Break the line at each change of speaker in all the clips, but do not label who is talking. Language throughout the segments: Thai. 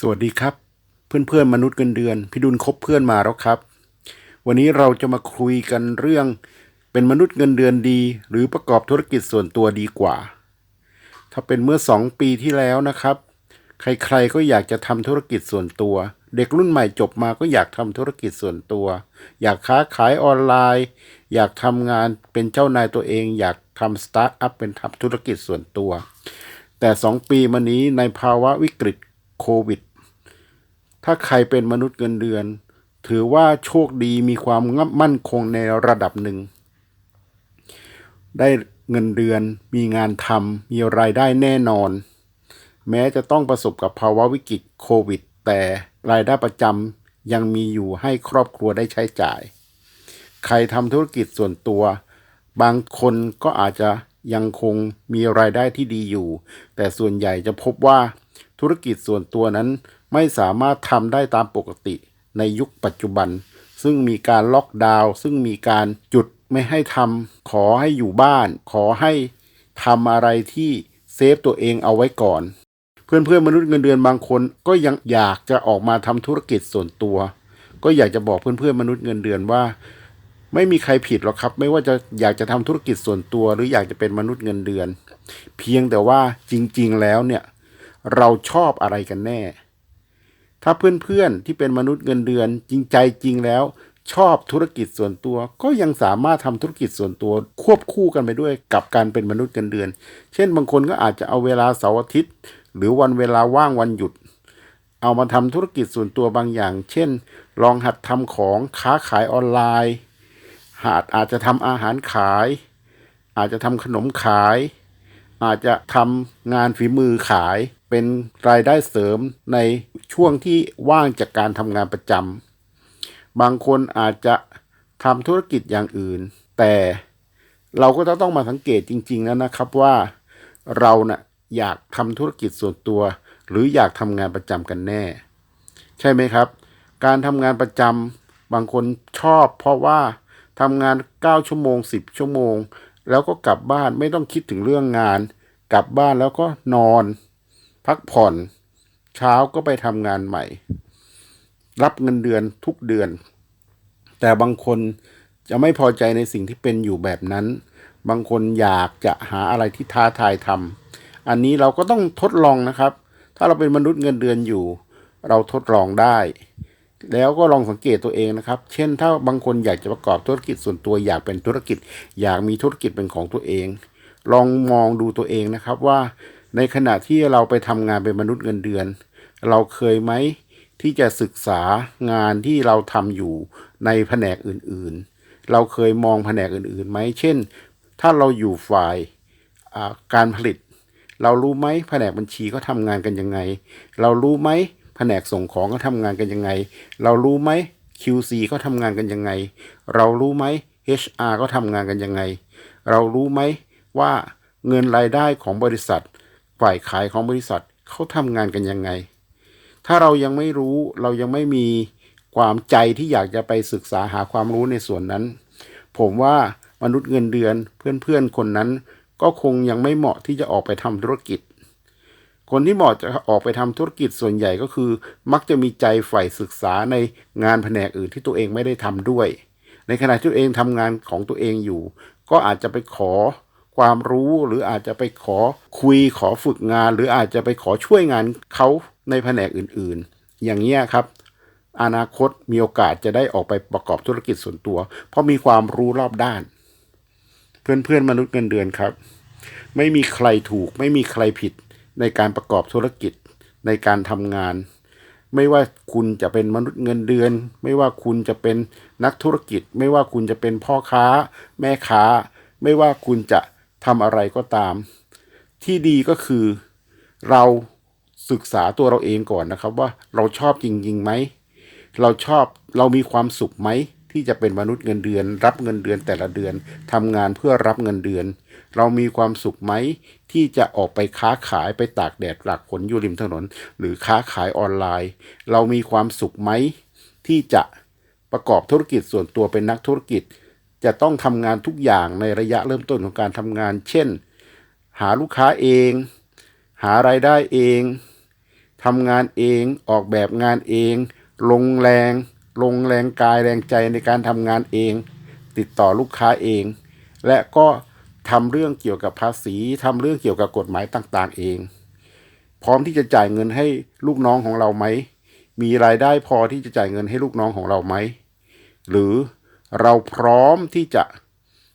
สวัสดีครับ เพื่อนเพื่อนมนุษย์เงินเดือนพี่ดุลคบเพื่อนมาแล้วครับ วันนี้เราจะมาคุยกันเรื่อง เป็นมนุษย์เงินเดือนดี หรือประกอบธุรกิจส่วนตัวดีกว่า ถ้าเป็นเมื่อสองปีที่แล้วนะครับ ใครๆก็อยากจะทำธุรกิจส่วนตัว เด็กรุ่นใหม่จบมาก็อยากทำธุรกิจส่วนตัว อยากค้าขายออนไลน์ อยากทำงานเป็นเจ้านายตัวเอง อยากทำสตาร์ทอัพเป็นทำธุรกิจส่วนตัว แต่สองปีมานี้ในภาวะวิกฤต โควิด ถ้าใครเป็นมนุษย์เงินเดือน ถือว่าโชคดีมีความมั่นคงในระดับหนึ่ง ได้เงินเดือนมีงานทำมีรายได้แน่นอน แม้จะต้องประสบกับภาวะวิกฤตโควิด แต่รายได้ประจำยังมีอยู่ให้ครอบครัวได้ใช้จ่าย ใครทำธุรกิจส่วนตัว บางคนก็อาจจะยังคงมีรายได้ที่ดีอยู่ แต่ส่วนใหญ่จะพบว่า ธุรกิจส่วนตัวนั้นไม่สามารถทำได้ตามปกติในยุคปัจจุบัน ซึ่งมีการล็อกดาวน์ซึ่งมีการจุดไม่ให้ทำขอให้อยู่บ้าน ขอให้ทำอะไรที่เซฟตัวเองเอาไว้ก่อน เพื่อนเพื่อนมนุษย์เงินเดือนบางคนก็ยังอยากจะออกมาทำธุรกิจส่วนตัว ก็อยากจะบอกเพื่อนเพื่อนมนุษย์เงินเดือนว่า ไม่มีใครผิดหรอกครับ ไม่ว่าจะอยากจะทำธุรกิจส่วนตัว หรืออยากจะเป็นมนุษย์เงินเดือน เพียงแต่ว่าจริง ๆ แล้วเนี่ย เราชอบอะไรกันแน่ ถ้าเพื่อนๆที่เป็นมนุษย์เงินเดือนจริงใจจริงแล้ว ชอบธุรกิจส่วนตัว ก็ยังสามารถทำธุรกิจส่วนตัวควบคู่กันไปด้วยกับการเป็นมนุษย์เงินเดือน เช่นบางคนก็อาจจะเอาเวลาเสาร์อาทิตย์ หรือวันเวลาว่างวันหยุด เอามาทำธุรกิจส่วนตัวบางอย่าง เช่น ลองหัดทำของค้าขายออนไลน์หาดอาจจะทำอาหารขาย อาจจะทำขนมขาย อาจจะทำงานฝีมือขาย เป็นรายได้เสริมในช่วงที่ว่างจากการทำงานประจำบางคนอาจจะทำธุรกิจอย่างอื่น แต่เราก็จะต้องมาสังเกตจริงๆแล้วนะครับว่าเรานะ่ะอยากทำธุรกิจส่วนตัว หรืออยากทำงานประจำกันแน่ ใช่ไหมครับ การทำงานประจำบางคนชอบ เพราะว่าทำงาน 9 ชั่วโมง 10 ชั่วโมง แล้วก็กลับบ้านไม่ต้องคิดถึงเรื่องงาน กลับบ้านแล้วก็นอน พักผ่อน เช้าก็ไปทำงานใหม่ รับเงินเดือนทุกเดือน แต่บางคนจะไม่พอใจในสิ่งที่เป็นอยู่แบบนั้น บางคนอยากจะหาอะไรที่ท้าทายทำอันนี้เราก็ต้องทดลองนะครับ ถ้าเราเป็นมนุษย์เงินเดือนอยู่ เราทดลองได้ แล้วก็ลองสังเกตตัวเองนะครับ เช่น ถ้าบางคนอยากจะประกอบธุรกิจส่วนตัวอยากเป็นธุรกิจ อยากมีธุรกิจเป็นของตัวเอง ลองมองดูตัวเองนะครับว่า ในขณะที่เราไปทำงานเป็นมนุษย์เงินเดือน เราเคยไหมที่จะศึกษางานที่เราทำอยู่ในแผนกอื่นๆ เราเคยมองแผนกอื่นๆไหมเช่น ถ้าเราอยู่ฝ่ายการผลิต เรารู้ไหมแผนกบัญชีเขาทำงานกันยังไง เรารู้ไหมแผนกส่งของเขาทำงานกันยังไง เรารู้ไหม QC เขาทำงานกันยังไง เรารู้ไหม HR เขาทำงานกันยังไง เรารู้ไหมว่าเงินรายได้ของบริษัท ฝ่ายขายของบริษัทเขาทำงานกันยังไง ถ้าเรายังไม่รู้เรายังไม่มีความใจที่อยากจะไปศึกษาหาความรู้ในส่วนนั้น ผมว่ามนุษย์เงินเดือนเพื่อนๆคนนั้น ก็คงยังไม่เหมาะที่จะออกไปทำธุรกิจ คนที่เหมาะจะออกไปทำธุรกิจส่วนใหญ่ก็คือ มักจะมีใจใฝ่ศึกษาในงานแผนกอื่นที่ตัวเองไม่ได้ทำด้วย ในขณะที่ตัวเองทำงานของตัวเองอยู่ ก็อาจจะไปขอ ความรู้หรืออาจจะไปขอคุยขอฝึกงาน หรืออาจจะไปขอช่วยงานเขาในแผนกอื่นๆ อย่างนี้ครับ อนาคตมีโอกาสจะได้ออกไปประกอบธุรกิจส่วนตัว เพราะมีความรู้รอบด้าน เพื่อนๆมนุษย์เงินเดือนครับ ไม่มีใครถูก ไม่มีใครผิดในการประกอบธุรกิจในการทำงาน ไม่ว่าคุณจะเป็นมนุษย์เงินเดือน ไม่ว่าคุณจะเป็นนักธุรกิจ ไม่ว่าคุณจะเป็นพ่อค้า แม่ค้า ไม่ว่าคุณจะ ทำอะไรก็ตาม ที่ดีก็คือเราศึกษาตัวเราเองก่อนนะครับ ว่าเราชอบจริงๆไหมเราชอบเรามีความสุขไหมที่จะเป็นมนุษย์เงินเดือน รับเงินเดือนแต่ละเดือนทำงานเพื่อรับเงินเดือน เรามีความสุขไหมที่จะออกไปค้าขายไปตากแดดตากฝนอยู่ริมถนน หรือค้าขายออนไลน์ เรามีความสุขไหมที่จะประกอบธุรกิจส่วนตัวเป็นนักธุรกิจ จะต้องทำงานทุกอย่างในระยะเริ่มต้นของการทำงาน เช่น หาลูกค้าเอง หารายได้เองทำงานเองออกแบบงานเอง ลงแรง ลงแรงกายแรงใจในการทำงานเอง ติดต่อลูกค้าเอง และก็ทำเรื่องเกี่ยวกับภาษีทำเรื่องเกี่ยวกับกฎหมายต่างๆ เอง พร้อมที่จะจ่ายเงินให้ลูกน้องของเราไหม มีรายได้พอที่จะจ่ายเงินให้ลูกน้องของเราไหม หรือ เราพร้อมที่จะ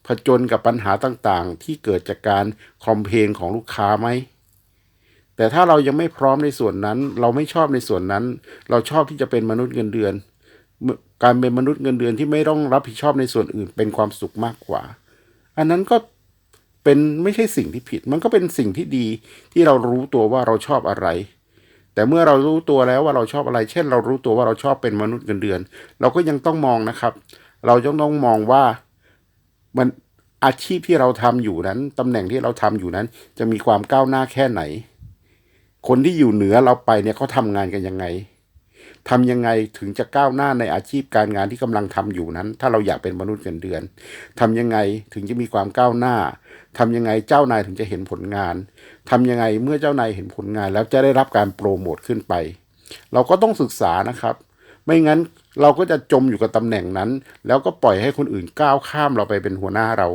ผจญกับปัญหาต่างๆ ที่เกิดจากการคอมเพลนของลูกค้าไหม แต่ถ้าเรายังไม่พร้อมในส่วนนั้น เราไม่ชอบในส่วนนั้น เราชอบที่จะเป็นมนุษย์เงินเดือน การเป็นมนุษย์เงินเดือนที่ไม่ต้องรับผิดชอบในส่วนอื่น เป็นความสุขมากกว่า อันนั้นก็เป็นไม่ใช่สิ่งที่ผิด มันก็เป็นสิ่งที่ดีที่เรารู้ตัวว่าเราชอบอะไรแต่เมื่อเรารู้ตัวแล้วว่าเราชอบอะไร เช่น เรารู้ตัวว่าเราชอบเป็นมนุษย์เงินเดือน เราก็ยังต้องมองนะครับ เราจะต้องมองว่ามันอาชีพที่เราทำอยู่นั้นตำแหน่งที่เราทำอยู่นั้น จะมีความก้าวหน้าแค่ไหน คนที่อยู่เหนือเราไปเนี่ยเขาทำงานกันยังไงทำยังไงถึงจะก้าวหน้าในอาชีพการงานที่กำลังทำอยู่นั้น ถ้าเราอยากเป็นมนุษย์เงินเดือนทำยังไงถึงจะมีความก้าวหน้าทำยังไงเจ้านายถึงจะเห็นผลงานทำยังไงเมื่อเจ้านายเห็นผลงาน แล้วจะได้รับการโปรโมทขึ้นไป เราก็ต้องศึกษานะครับ ไม่งั้น เราก็จะจมอยู่กับตำแหน่งนั้น แล้วก็ปล่อยให้คนอื่นก้าวข้ามเราไปเป็นหัวหน้าเรา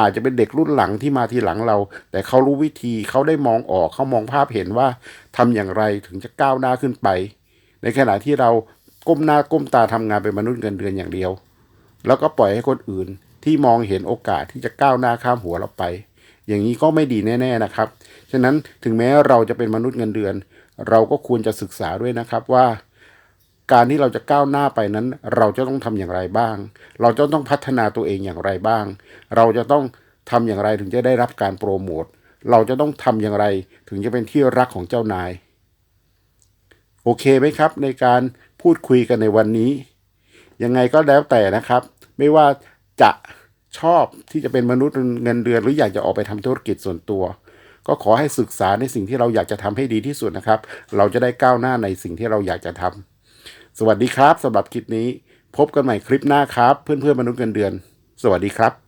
อาจจะเป็นเด็กรุ่นหลังที่มาทีหลังเรา แต่เขารู้วิธีเขาได้มองออกเขามองภาพเห็นว่าทำอย่างไรถึงจะก้าวหน้าขึ้นไป ในขณะที่เราก้มหน้าก้มตาทำงานเป็นมนุษย์เงินเดือนอย่างเดียว แล้วก็ปล่อยให้คนอื่นที่มองเห็นโอกาสที่จะก้าวหน้าข้ามหัวเราไป อย่างนี้ก็ไม่ดีแน่ ๆนะครับ ฉะนั้นถึงแม้เราจะเป็นมนุษย์เงินเดือน เราก็ควรจะศึกษาด้วยนะครับว่า การที่เราจะก้าวหน้าไปนั้น เราจะต้องทำอย่างไรบ้าง เราจะต้องพัฒนาตัวเองอย่างไรบ้าง เราจะต้องทำอย่างไรถึงจะได้รับการโปรโมทเราจะต้องทำอย่างไรถึงจะเป็นที่รักของเจ้านาย โอเคไหมครับ ในการพูดคุยกันในวันนี้ ยังไงก็แล้วแต่นะครับ ไม่ว่าจะชอบที่จะเป็นมนุษย์เงินเดือนหรืออยากจะออกไปทำธุรกิจส่วนตัว ก็ขอให้ศึกษาในสิ่งที่เราอยากจะทำให้ดีที่สุดนะครับ เราจะได้ก้าวหน้าในสิ่งที่เราอยากจะทำ สวัสดีครับสำหรับคลิปนี้ พบกันใหม่คลิปหน้าครับ เพื่อนเพื่อนมนุษย์เงินเดือน สวัสดีครับ